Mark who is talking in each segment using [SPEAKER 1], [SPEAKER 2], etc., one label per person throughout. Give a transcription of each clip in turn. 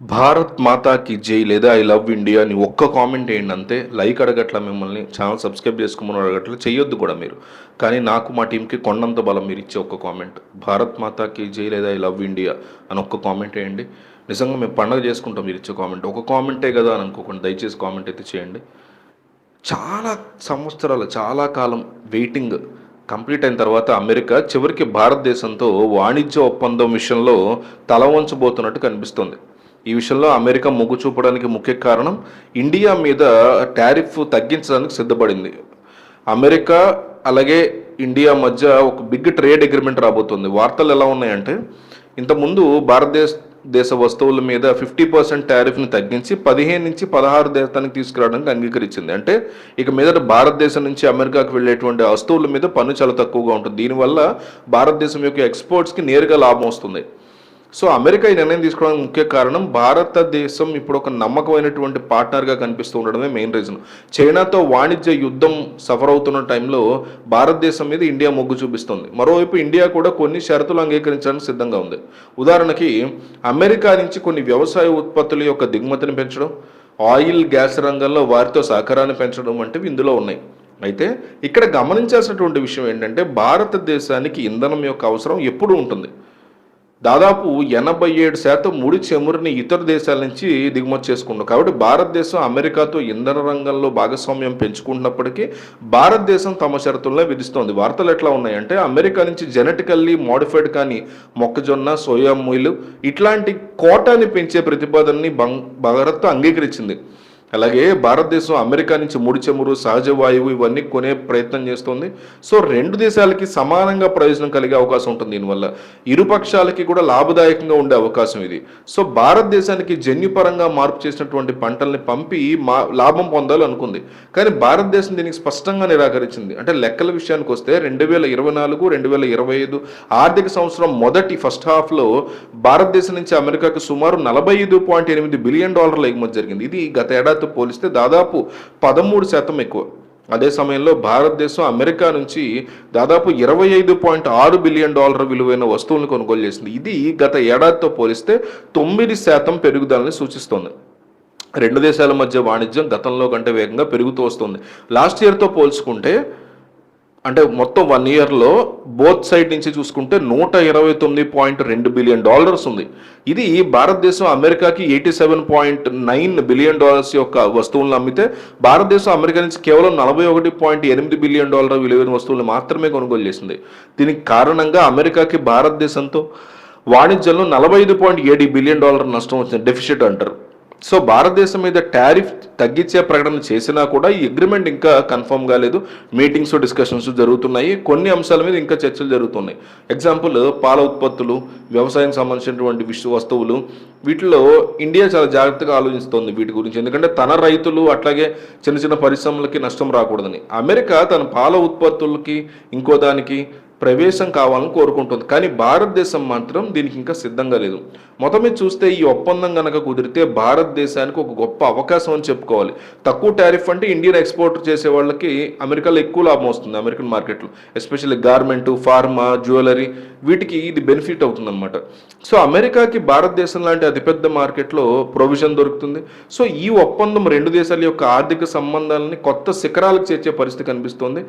[SPEAKER 1] భారత్ మాతాకి జై లేదా ఐ లవ్ ఇండియా అని ఒక్క కామెంట్ వేయండి అంతే. లైక్ అడగట్ల మిమ్మల్ని ఛానల్ సబ్స్క్రైబ్ చేసుకోమని అడగట్ల చేయొద్దు కూడా మీరు. కానీ నాకు మా టీంకి కొండంత బలం మీరు ఇచ్చే ఒక్క కామెంట్. భారత్ మాతాకి జై లేదా ఐ లవ్ ఇండియా అని ఒక్క కామెంట్ వేయండి. నిజంగా మేము పండగ చేసుకుంటాం మీరు ఇచ్చే కామెంట్. ఒక కామెంటే కదా అని అనుకోకుండా. దయచేసి కామెంట్ అయితే చేయండి. చాలా సంవత్సరాలు చాలా కాలం వెయిటింగ్ కంప్లీట్ అయిన తర్వాత అమెరికా చివరికి భారతదేశంతో వాణిజ్య ఒప్పందం విషయంలో తల వంచబోతున్నట్టు కనిపిస్తుంది. ఈ విషయంలో అమెరికా మొగ్గు చూపడానికి ముఖ్య కారణం ఇండియా మీద టారిఫ్ తగ్గించడానికి సిద్ధపడింది. అమెరికా అలాగే ఇండియా మధ్య ఒక బిగ్ ట్రేడ్ అగ్రిమెంట్ రాబోతుంది. వార్తలు ఎలా ఉన్నాయంటే ఇంతకుముందు భారతదేశ దేశ వస్తువుల మీద ఫిఫ్టీ పర్సెంట్ టారిఫ్ని తగ్గించి పదిహేను నుంచి పదహారు దేశానికి తీసుకురావడానికి అంగీకరించింది. అంటే ఇక మీద భారతదేశం నుంచి అమెరికాకు వెళ్ళేటువంటి వస్తువుల మీద పన్ను చాలా తక్కువగా ఉంటుంది. దీనివల్ల భారతదేశం యొక్క ఎక్స్పోర్ట్స్కి నేరుగా లాభం వస్తుంది. సో అమెరికా ఈ నిర్ణయం తీసుకోవడానికి ముఖ్య కారణం భారతదేశం ఇప్పుడు ఒక నమ్మకమైనటువంటి పార్ట్నర్గా కనిపిస్తూ ఉండడమే మెయిన్ రీజన్ చైనాతో వాణిజ్య యుద్ధం సఫర్ అవుతున్న టైంలో భారతదేశం మీద ఇండియా మొగ్గు చూపిస్తుంది. మరోవైపు ఇండియా కూడా కొన్ని షరతులు అంగీకరించడానికి సిద్ధంగా ఉంది. ఉదాహరణకి అమెరికా నుంచి కొన్ని వ్యవసాయ ఉత్పత్తుల యొక్క దిగుమతిని పెంచడం ఆయిల్ గ్యాస్ రంగంలో వారితో సహకారాన్ని పెంచడం వంటివి ఇందులో ఉన్నాయి. అయితే ఇక్కడ గమనించాల్సినటువంటి విషయం ఏంటంటే భారతదేశానికి ఇంధనం యొక్క అవసరం ఎప్పుడూ ఉంటుంది. దాదాపు ఎనభై ఏడు శాతం ముడి చమురుని ఇతర దేశాల నుంచి దిగుమతి చేసుకుంటాం కాబట్టి భారతదేశం అమెరికాతో ఇంధన రంగంలో భాగస్వామ్యం పెంచుకుంటున్నప్పటికీ భారతదేశం తమ షరతుల్లో విధిస్తోంది. వార్తలు ఎట్లా ఉన్నాయంటే అమెరికా నుంచి జెనెటికల్లీ మోడిఫైడ్ కానీ మొక్కజొన్న సోయా మూయిలు ఇట్లాంటి కోటాని పెంచే ప్రతిపాదనని బంగ్ భారత్ అంగీకరించింది. అలాగే భారతదేశం అమెరికా నుంచి ముడి చమురు సహజ వాయువు ఇవన్నీ కొనే ప్రయత్నం చేస్తుంది. సో రెండు దేశాలకి సమానంగా ప్రయోజనం కలిగే అవకాశం ఉంటుంది దీనివల్ల. ఇరు పక్షాలకి కూడా లాభదాయకంగా ఉండే అవకాశం ఇది. సో భారతదేశానికి జన్యుపరంగా మార్పు చేసినటువంటి పంటల్ని పంపి మా లాభం పొందాలనుకుంది కానీ భారతదేశం దీనికి స్పష్టంగా నిరాకరించింది. అంటే లెక్కల విషయానికి వస్తే రెండు వేల ఇరవై నాలుగు రెండు వేల ఇరవై ఐదు ఆర్థిక సంవత్సరం మొదటి ఫస్ట్ హాఫ్లో భారతదేశం నుంచి అమెరికాకు సుమారు నలభై ఐదు పాయింట్ ఎనిమిది బిలియన్ డాలర్ల ఎగుమతి జరిగింది. ఇది గత ఏడాదితో పోలిస్తే దాదాపు పదమూడు శాతం ఎక్కువ. అదే సమయంలో భారతదేశం అమెరికా నుంచి దాదాపు ఇరవై ఐదు పాయింట్ ఆరు బిలియన్ డాలర్ విలువైన వస్తువులను కొనుగోలు చేసింది. ఇది గత ఏడాదితో పోలిస్తే తొమ్మిది శాతం పెరుగుదలని సూచిస్తోంది. రెండు దేశాల మధ్య వాణిజ్యం గతంలో కంటే వేగంగా పెరుగుతూ వస్తుంది. లాస్ట్ ఇయర్తో పోల్చుకుంటే అంటే మొత్తం వన్ ఇయర్లో బోత్ సైడ్ నుంచి చూసుకుంటే నూట ఇరవై తొమ్మిది పాయింట్ రెండు బిలియన్ డాలర్స్ ఉంది. ఇది భారతదేశం అమెరికాకి eighty seven point nine billion dollars యొక్క వస్తువులను అమ్మితే భారతదేశం అమెరికా నుంచి కేవలం నలభై ఒకటి పాయింట్ ఎనిమిది బిలియన్ డాలర్ విలువైన వస్తువులు మాత్రమే కొనుగోలు చేసింది. దీనికి కారణంగా అమెరికాకి భారతదేశంతో వాణిజ్యంలో నలభై ఐదు పాయింట్ ఏడు బిలియన్ డాలర్ నష్టం వచ్చింది. డెఫిసిట్ అంటారు. సో భారతదేశం మీద టారిఫ్ తగ్గించే ప్రకటన చేసినా కూడా ఈ అగ్రిమెంట్ ఇంకా కన్ఫర్మ్ కాలేదు. మీటింగ్స్ డిస్కషన్స్ జరుగుతున్నాయి. కొన్ని అంశాల మీద ఇంకా చర్చలు జరుగుతున్నాయి. ఎగ్జాంపుల్ పాల ఉత్పత్తులు వ్యవసాయం సంబంధించినటువంటి విష వస్తువులు వీటిలో ఇండియా చాలా జాగ్రత్తగా ఆలోచిస్తోంది వీటి గురించి. ఎందుకంటే తన రైతులు అట్లాగే చిన్న చిన్న పరిశ్రమలకి నష్టం రాకూడదని. అమెరికా తన పాల ఉత్పత్తులకి ఇంకో దానికి ప్రవేశం కావాలని కోరుకుంటుంది. కానీ భారతదేశం మాత్రం దీనికి ఇంకా సిద్ధంగా లేదు. మొత్తం మీద చూస్తే ఈ ఒప్పందం కనుక కుదిరితే భారతదేశానికి ఒక గొప్ప అవకాశం అని చెప్పుకోవాలి. తక్కువ టారిఫ్ అంటే ఇండియన్ ఎక్స్పోర్ట్ చేసే వాళ్ళకి అమెరికాలో ఎక్కువ లాభం వస్తుంది అమెరికన్ మార్కెట్లో. ఎస్పెషల్లీ గార్మెంట్ ఫార్మా జ్యువెలరీ వీటికి ఇది బెనిఫిట్ అవుతుంది అనమాట సో అమెరికాకి భారతదేశం లాంటి అతిపెద్ద మార్కెట్లో ప్రొవిజన్ దొరుకుతుంది. సో ఈ ఒప్పందం రెండు దేశాల యొక్క ఆర్థిక సంబంధాలని కొత్త శిఖరాలకు చేర్చే పరిస్థితి కనిపిస్తోంది.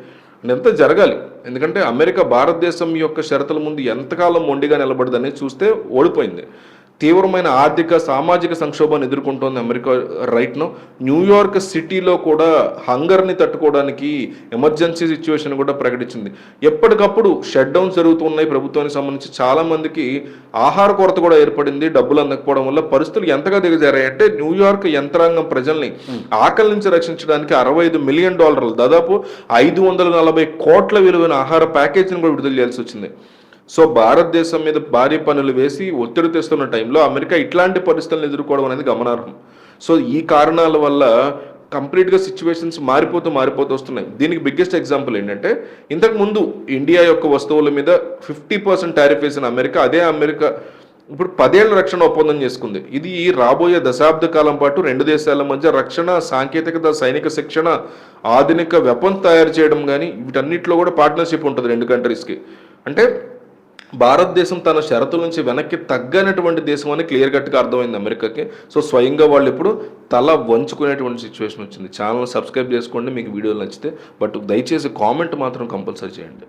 [SPEAKER 1] ఎంత జరగాలి. ఎందుకంటే అమెరికా భారతదేశం యొక్క షరతుల ముందు ఎంతకాలం మొండిగా నిలబడదని చూస్తే ఓడిపోయింది. తీవ్రమైన ఆర్థిక సామాజిక సంక్షోభాన్ని ఎదుర్కొంటోంది అమెరికా రైట్ను న్యూయార్క్ సిటీలో కూడా హంగర్ని తట్టుకోవడానికి ఎమర్జెన్సీ సిచ్యువేషన్ కూడా ప్రకటించింది. ఎప్పటికప్పుడు షట్ డౌన్స్ జరుగుతున్నాయి ప్రభుత్వానికి సంబంధించి. చాలా మందికి ఆహార కొరత కూడా ఏర్పడింది. డబ్బులు అందకపోవడం వల్ల పరిస్థితులు ఎంతగా దిగజారాయి అంటే న్యూయార్క్ యంత్రాంగం ప్రజల్ని ఆకలి నుంచి రక్షించడానికి అరవై ఐదు మిలియన్ డాలర్లు దాదాపు ఐదు వందల నలభై కోట్ల విలువైన ఆహార ప్యాకేజీని కూడా విడుదల చేయాల్సి వచ్చింది. సో భారతదేశం మీద భారీ పనులు వేసి ఒత్తిడి తెస్తున్న టైంలో అమెరికా ఇట్లాంటి పరిస్థితులను ఎదుర్కోవడం అనేది గమనార్హం. సో ఈ కారణాల వల్ల కంప్లీట్గా సిచ్యువేషన్స్ మారిపోతూ మారిపోతూ వస్తున్నాయి. దీనికి బిగ్గెస్ట్ ఎగ్జాంపుల్ ఏంటంటే ఇంతకు ముందు ఇండియా యొక్క వస్తువుల మీద ఫిఫ్టీ పర్సెంట్ టారిఫ్ వేసిన అమెరికా అదే అమెరికా ఇప్పుడు పదేళ్ళ రక్షణ ఒప్పందం చేసుకుంది. ఇది రాబోయే దశాబ్ద కాలం పాటు రెండు దేశాల మధ్య రక్షణ సాంకేతికత సైనిక శిక్షణ ఆధునిక వెపన్స్ తయారు చేయడం కానీ వీటన్నిటిలో కూడా పార్ట్నర్షిప్ ఉంటుంది రెండు కంట్రీస్కి. అంటే భారతదేశం తన షరతుల నుంచి వెనక్కి తగ్గనటువంటి దేశం అని క్లియర్ కట్గా అర్థమైంది అమెరికాకి. సో స్వయంగా వాళ్ళు ఇప్పుడు తల వంచుకునేటువంటి సిచ్యువేషన్ వచ్చింది. ఛానల్ సబ్స్క్రైబ్ చేసుకోండి మీకు వీడియోలు నచ్చితే. బట్ దయచేసి కామెంట్ మాత్రం కంపల్సరీ చేయండి.